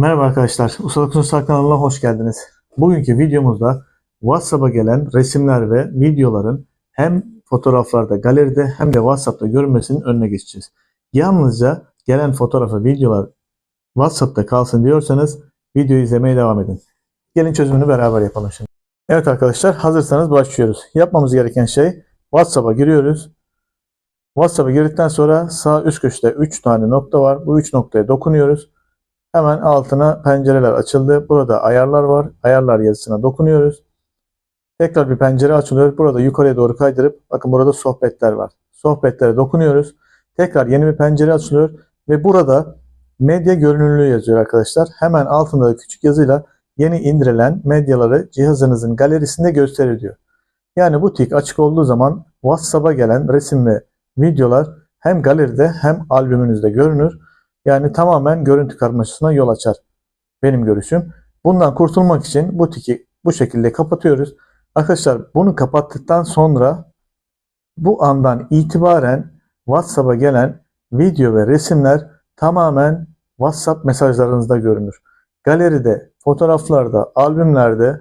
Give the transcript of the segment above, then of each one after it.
Merhaba arkadaşlar, Ustalık Sunsal kanalına hoş geldiniz. Bugünkü videomuzda WhatsApp'a gelen resimler ve videoların hem fotoğraflarda, galeride hem de WhatsApp'ta görünmesinin önüne geçeceğiz. Yalnızca gelen fotoğraf ve videolar WhatsApp'ta kalsın diyorsanız videoyu izlemeye devam edin. Gelin çözümünü beraber yapalım şimdi. Evet arkadaşlar, hazırsanız başlıyoruz. Yapmamız gereken şey WhatsApp'a giriyoruz. WhatsApp'a girdikten sonra sağ üst köşede 3 tane nokta var. Bu 3 noktaya dokunuyoruz. Hemen altına pencereler açıldı. Burada ayarlar var. Ayarlar yazısına dokunuyoruz. Tekrar bir pencere açılıyor. Burada yukarıya doğru kaydırıp bakın burada sohbetler var. Sohbetlere dokunuyoruz. Tekrar yeni bir pencere açılıyor ve burada medya görünürlüğü yazıyor arkadaşlar. Hemen altında da küçük yazıyla yeni indirilen medyaları cihazınızın galerisinde gösterir diyor. Yani bu tik açık olduğu zaman WhatsApp'a gelen resim ve videolar hem galeride hem albümünüzde görünür. Yani tamamen görüntü karmaşasına yol açar. Benim görüşüm. Bundan kurtulmak için bu tiki bu şekilde kapatıyoruz. Arkadaşlar bunu kapattıktan sonra bu andan itibaren WhatsApp'a gelen video ve resimler tamamen WhatsApp mesajlarınızda görünür. Galeride, fotoğraflarda, albümlerde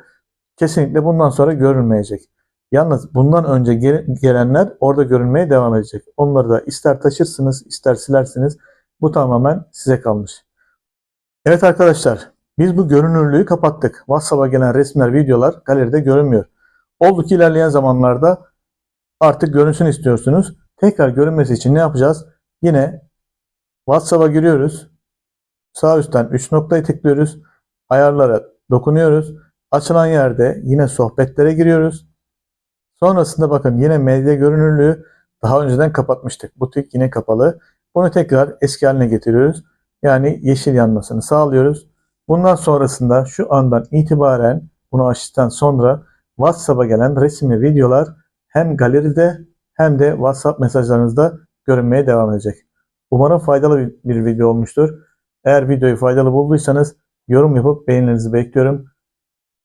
kesinlikle bundan sonra görünmeyecek. Yalnız bundan önce gel- gelenler orada görünmeye devam edecek. Onları da ister taşırsınız, ister silersiniz. Bu tamamen size kalmış. Evet arkadaşlar, biz bu görünürlüğü kapattık. WhatsApp'a gelen resimler, videolar galeride görünmüyor. Oldu ki ilerleyen zamanlarda artık görünsün istiyorsunuz. Tekrar görünmesi için ne yapacağız? Yine WhatsApp'a giriyoruz. Sağ üstten 3 noktayı tıklıyoruz. Ayarlara dokunuyoruz. Açılan yerde yine sohbetlere giriyoruz. Sonrasında bakın yine medya görünürlüğü daha önceden kapatmıştık. Bu tik yine kapalı. Bunu tekrar eski haline getiriyoruz. Yani yeşil yanmasını sağlıyoruz. Bundan sonrasında şu andan itibaren bunu açtıktan sonra WhatsApp'a gelen resim ve videolar hem galeride hem de WhatsApp mesajlarınızda görünmeye devam edecek. Umarım faydalı bir video olmuştur. Eğer videoyu faydalı bulduysanız yorum yapıp beğenilerinizi bekliyorum.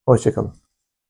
Hoşçakalın.